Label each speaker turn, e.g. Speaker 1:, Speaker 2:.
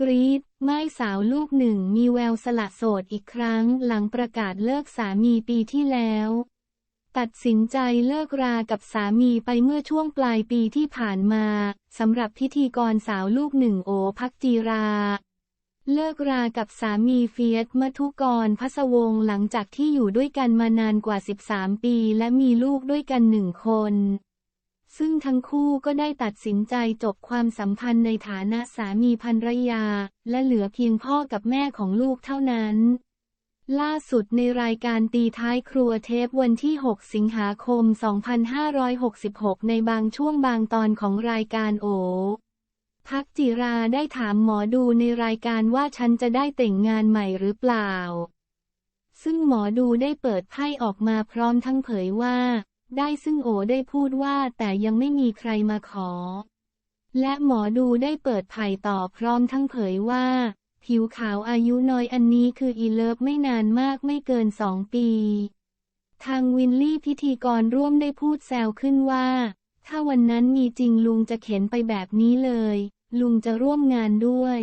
Speaker 1: กรีดไม่สาวลูกหนึ่งมีแววสละโสดอีกครั้งหลังประกาศเลิกสามีปีที่แล้ว ตัดสินใจเลิกรากับสามีไปเมื่อช่วงปลายปีที่ผ่านมาสำหรับพิธีกรสาวลูกหนึ่งโอพักจีราเลิกรากับสามีเฟียสมัทุกรพัสวงหลังจากที่อยู่ด้วยกันมานานกว่า 13 ปี และมีลูกด้วยกันหนึ่งคน ซึ่งทั้งคู่ก็ได้ตัดสินใจจบความสัมพันธ์ในฐานะสามีภรรยา และเหลือเพียงพ่อกับแม่ของลูกเท่านั้น ล่าสุดในรายการตีท้ายครัวเทปวันที่ 6 สิงหาคม 2566 ในบางช่วงบางตอนของรายการโอพักจิราได้ถามหมอดูในรายการว่าฉันจะได้แต่งงานใหม่หรือเปล่า ซึ่งหมอดูได้เปิดไพ่ออกมาพร้อมทั้งเผยว่า ได้ซึ่งโอได้พูดว่าแต่ยังไม่มีใครมาขอ และหมอดูได้เปิดไพ่ต่อพร้อมทั้งเผยว่า ผิวขาวอายุน้อยอันนี้คืออีเลิฟไม่นานมากไม่เกินสองปี ทางวินลี่พิธีกรร่วมได้พูดแซวขึ้นว่า ถ้าวันนั้นมีจริงลุงจะเข็นไปแบบนี้เลย ลุงจะร่วมงานด้วย